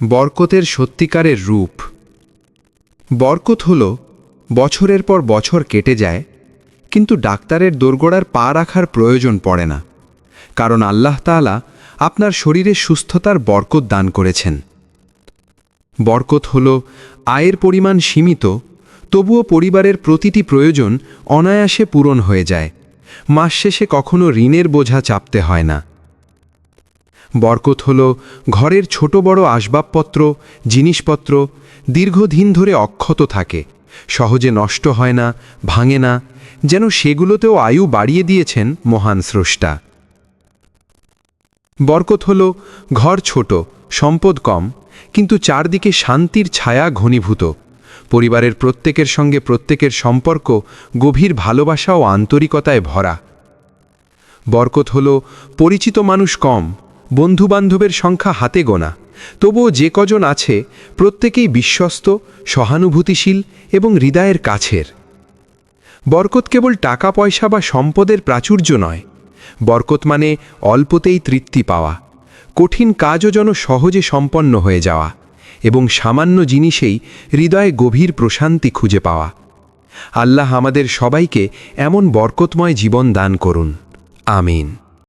বরকতের সত্যিকারের রূপ। বরকত হল, বছরের পর বছর কেটে যায়, কিন্তু ডাক্তারের দোরগোড়ার পা রাখার প্রয়োজন পড়ে না, কারণ আল্লাহ তাআলা আপনার শরীরে সুস্থতার বরকত দান করেছেন। বরকত হল, আয়ের পরিমাণ সীমিত, তবুও পরিবারের প্রতিটি প্রয়োজন অনায়াসে পূরণ হয়ে যায়, মাস শেষে কখনো ঋণের বোঝা চাপতে হয় না। বরকত হল ঘরের ছোট বড় আসবাবপত্র, জিনিসপত্র, দীর্ঘদিন ধরে অক্ষত থাকে। সহজে নষ্ট হয় না, ভাঙে না, যেন সেগুলোতেও আয়ু বাড়িয়ে দিয়েছেন মহান স্রষ্টা। বরকত হল ঘর ছোট, সম্পদ কম, কিন্তু চারদিকে শান্তির ছায়া ঘনীভূত। পরিবারের প্রত্যেকের সঙ্গে প্রত্যেকের সম্পর্ক, গভীর ভালোবাসা ও আন্তরিকতায় ভরা। বরকত হল পরিচিত মানুষ কম বন্ধুবান্ধবের সংখ্যা হাতে গোনা। তবুও যে কজন আছে, প্রত্যেকেই বিশ্বস্ত, সহানুভূতিশীল এবং হৃদয়ের কাছের। বরকত কেবল টাকা পয়সা বা সম্পদের প্রাচুর্য নয়। বরকত মানে অল্পতেই তৃপ্তি পাওয়া। কঠিন কাজও যেন সহজে সম্পন্ন হয়ে যাওয়া এবং সামান্য জিনিসেই হৃদয়ে গভীর প্রশান্তি খুঁজে পাওয়া। আল্লাহ আমাদের সবাইকে এমন বরকতময় জীবন দান করুন। আমিন।